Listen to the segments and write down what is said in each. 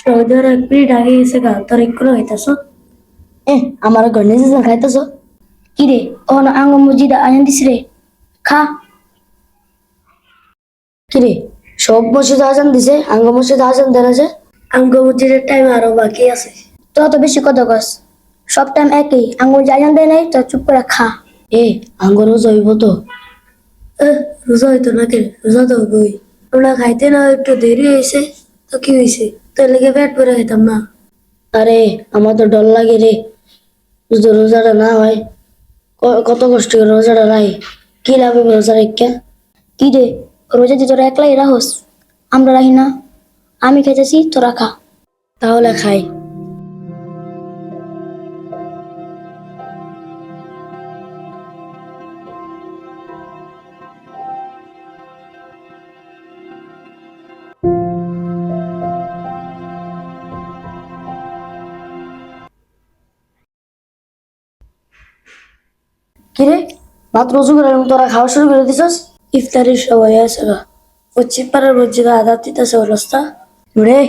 সৌদের এক মিনিট আগে গেছে গা তোর এক্ষুনি হইতাছ এ আমার ঘর নিজে খাইতেছ কি রে ও না আঙ্গ মসজিদ আয়ান দিস রে খা কি রে সব মসজিদ আজান দিছে আঙ্গ মসজিদ আজান দেন আছে আঙ্গ মসজিদের টাইম আরও বাকি আছে তো অত বেশি কথা কস সব টাইম একই আঙ্গ আজান দেয় নাই তো চুপ করে খা এ আঙ্গ রোজা হইব তো রোজা হইতো না কে রোজা তো হইবই ওরা খাইতে না একটু দেরি হয়েছে তো কি হয়েছে তোর লেগে ব্যাট পরে খাইতাম না। আরে আমার তো ডর লাগে রে। যদি রোজাটা না হয় কত কষ্ট করে রোজাটা নাই কি লাভ হবে রোজা রেখা কি রে রোজা যে তোরা একলাই রাহস আমরা রাহি না। আমি খেতেছি তোরা খা। তাহলে খাই। কিরে? মাত্র রোজু করে তোরা খাওয়া শুরু করে দিছস? ইফতারির সময় আছে গা। পশ্চিম পাড়ার মসজিদে আদার দিতেছে অবস্থা। রে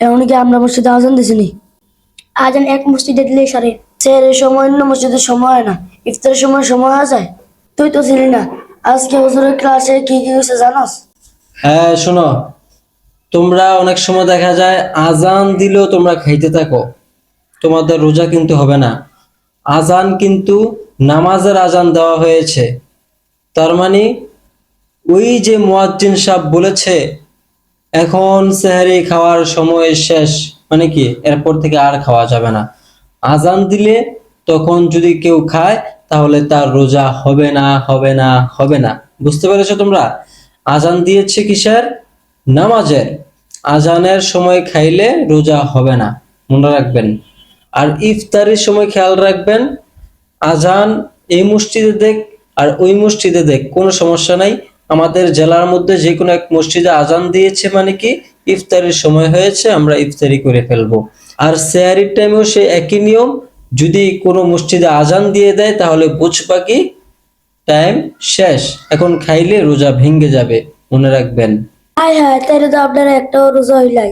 এমন কি আমরা মসজিদে আজান দিছিনি? আজান এক মসজিদে দিলে সারে। স্যার এই সময় অন্য মসজিদে সময় হয় না। ইফতারের সময় সময় হয়ে যায়। তুই তো ছিলি না। আজকে হুজুরের ক্লাসে কি কি হয়েছে জানাস? হ্যাঁ শোনো। তোমরা অনেক সময় দেখা যায় আজান দিলেও তোমরা খাইতে থাকো। তোমাদের রোজা কিন্তু হবে না। আজান কিন্তু নামাজের আজান দেওয়া হয়েছে। তার মানে ওই যে মুয়াজ্জিন সাহেব বলেছে, এখন সেহারি খাওয়ার সময় শেষ। মানে কি, এরপর থেকে আর খাওয়া যাবে না। আজান দিলে তখন যদি কেউ খায়, তাহলে তার রোজা হবে না হবে না হবে না। বুঝতে পেরেছ তোমরা? আজান দিয়েছে কিসের? নামাজের। আজানের সময় খাইলে রোজা হবে না। মনে রাখবেন। আর ইফতারির সময় খেয়াল রাখবেন আজান এই মসজিদে দেখ আর ওই মসজিদে দেখ, কোনো সমস্যা নাই। আমাদের জেলার মধ্যে যে কোনো এক মসজিদে আজান দিয়েছে মানে কি? ইফতারির সময় হয়েছে, আমরা ইফতারি করে ফেলব। আর সেয়ারির টাইমেও সে একই নিয়ম, যদি কোনো মসজিদে আজান দিয়ে দেয় তাহলে বুঝবা কি টাইম শেষ। এখন খাইলে রোজা ভেঙে যাবে, মনে রাখবেন। হায় হায় তাইলে তো আপনারা একটাও রোজা হইলাই